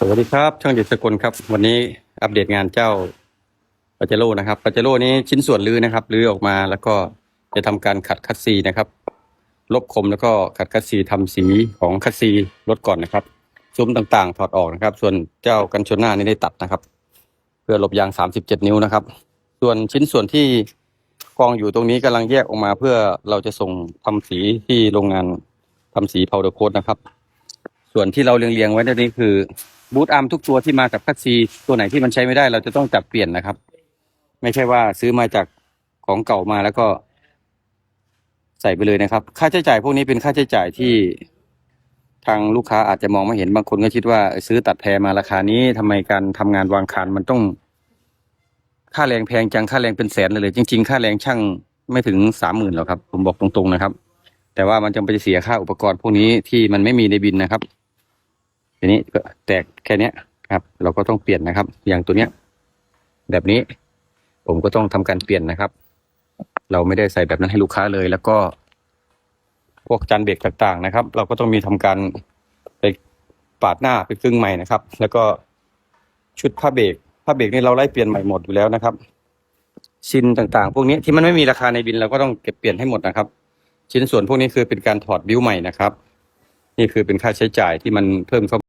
สวัสดีครับ ช่างเดชสกลครับ วันนี้อัปเดตงานเจ้าปาเจโร่นะครับปาเจโร่นี้ชิ้นส่วนลื้อนะครับลื้อออกมาแล้วก็จะทำการขัดคัดซีนะครับ ลบคมแล้วก็ขัดคัดซีทำสีของคัดซีลดก่อนนะครับซุ้มต่างๆ ถอดออกนะครับ ส่วนเจ้ากันชนหน้านี่ได้ตัดนะครับ เพื่อหลบยาง 37 นิ้วนะครับ ส่วนชิ้นส่วนที่กองอยู่ตรงนี้กำลังแยกออกมา เพื่อเราจะส่งทำสีที่โรงงานทำสีพาวเดอร์โคดนะครับ ส่วนที่เราเรียงๆไว้ตรงนี้คือ บูทอาร์มทุกตัวที่มากับคัสซีตัวไหนที่มันใช้ไม่ได้ เราจะต้องจับเปลี่ยนนะครับ ไม่ใช่ว่าซื้อมาจากของเก่ามาแล้วก็ ใส่ไปเลยนะครับ ค่าใช้จ่ายพวกนี้เป็นค่าใช้จ่ายที่ทางลูกค้าอาจจะมองไม่เห็นบางคนก็คิดว่าซื้อตัดแพรมาราคานี้ทำไมการทำงานวางคานมันต้อง ค่าแรงแพงจังค่าแรงเป็นแสนเลยเลยจริง ๆ ค่าแรงช่างไม่ถึงสามหมื่นหรอกครับ ผมบอกตรงๆนะครับ แต่ว่ามันจำเป็นจะเสียค่าอุปกรณ์พวกนี้ที่มันไม่มีในบินนะครับ ทีนี้ก็แตกแค่เนี้ยครับ เราก็ต้องเปลี่ยนนะครับ อย่างตัวเนี้ย แบบนี้ ผมก็ต้องทำการเปลี่ยนนะครับ เราไม่ได้ใส่แบบนั้นให้ลูกค้าเลย แล้วก็ พวกจานเบรกต่างๆนะครับ เราก็ต้องมีทำการไปปาดหน้าไปครึ่งใหม่นะครับ แล้วก็ชุดผ้าเบรกผ้าเบรกนี่เราไล่เปลี่ยนใหม่หมดอยู่แล้วนะครับชิ้นต่างๆ พวกนี้ที่มันไม่มีราคาในบินเราก็ต้องเก็บเปลี่ยนให้หมดนะครับ ชิ้นส่วนพวกนี้คือเป็นการถอดบิ้วใหม่นะครับ นี่คือเป็นค่าใช้จ่ายที่มันเพิ่มเข้า